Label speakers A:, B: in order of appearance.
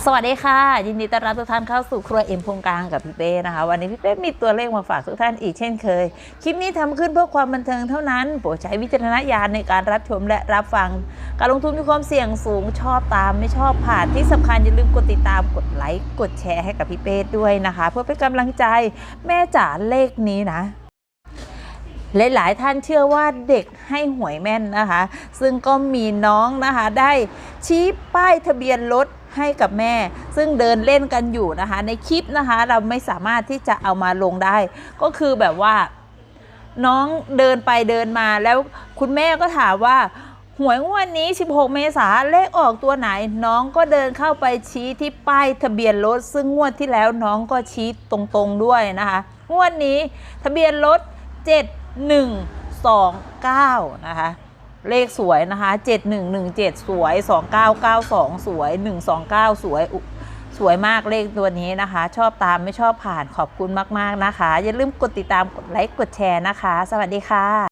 A: สวัสดีค่ะ ยินดีต้อนรับทุกท่านเข้าสู่ครัวเอ็มพงกลางกับพี่เป้นะคะ วันนี้พี่เป้มีตัวเลขมาฝากทุกท่านอีกเช่นเคย คลิปนี้ทำขึ้นเพื่อความบันเทิงเท่านั้นโปรดใช้วิจารณญาณในการรับชมและรับฟัง การลงทุนมีความเสี่ยงสูงชอบตามไม่ชอบผ่านที่สำคัญอย่าลืมกดติดตามกดไลค์กดแชร์ให้กับพี่เป้ด้วยนะคะ เพื่อเป็นกำลังใจแม่จ๋าเลขนี้นะหลาย ๆ ท่านเชื่อว่าเด็กให้หวยแม่นนะคะ ซึ่งก็มีน้องนะคะได้ชี้ป้ายทะเบียนรถ ให้กับแม่ ซึ่งเดินเล่นกันอยู่นะคะ ในคลิปนะคะ เราไม่สามารถที่จะเอามาลงได้ ก็คือแบบว่า น้องเดินไปเดินมาแล้วคุณแม่ก็ถามว่าหวยงวดนี้ 16 เมษาเลขออกตัวไหน น้องก็เดินเข้าไปชี้ที่ป้ายทะเบียนรถ ซึ่งงวดที่แล้วน้องก็ชี้ตรงๆด้วยนะคะ งวดนี้ทะเบียนรถ 7129 นะคะ เลขสวยนะคะ 7117 สวย 2992 สวย 129 สวย สวยมากเลขตัวนี้นะคะ ชอบตามไม่ชอบผ่านขอบคุณมาก ๆ นะคะ อย่าลืมกดติดตามกดไลค์กดแชร์นะคะ สวัสดีค่ะ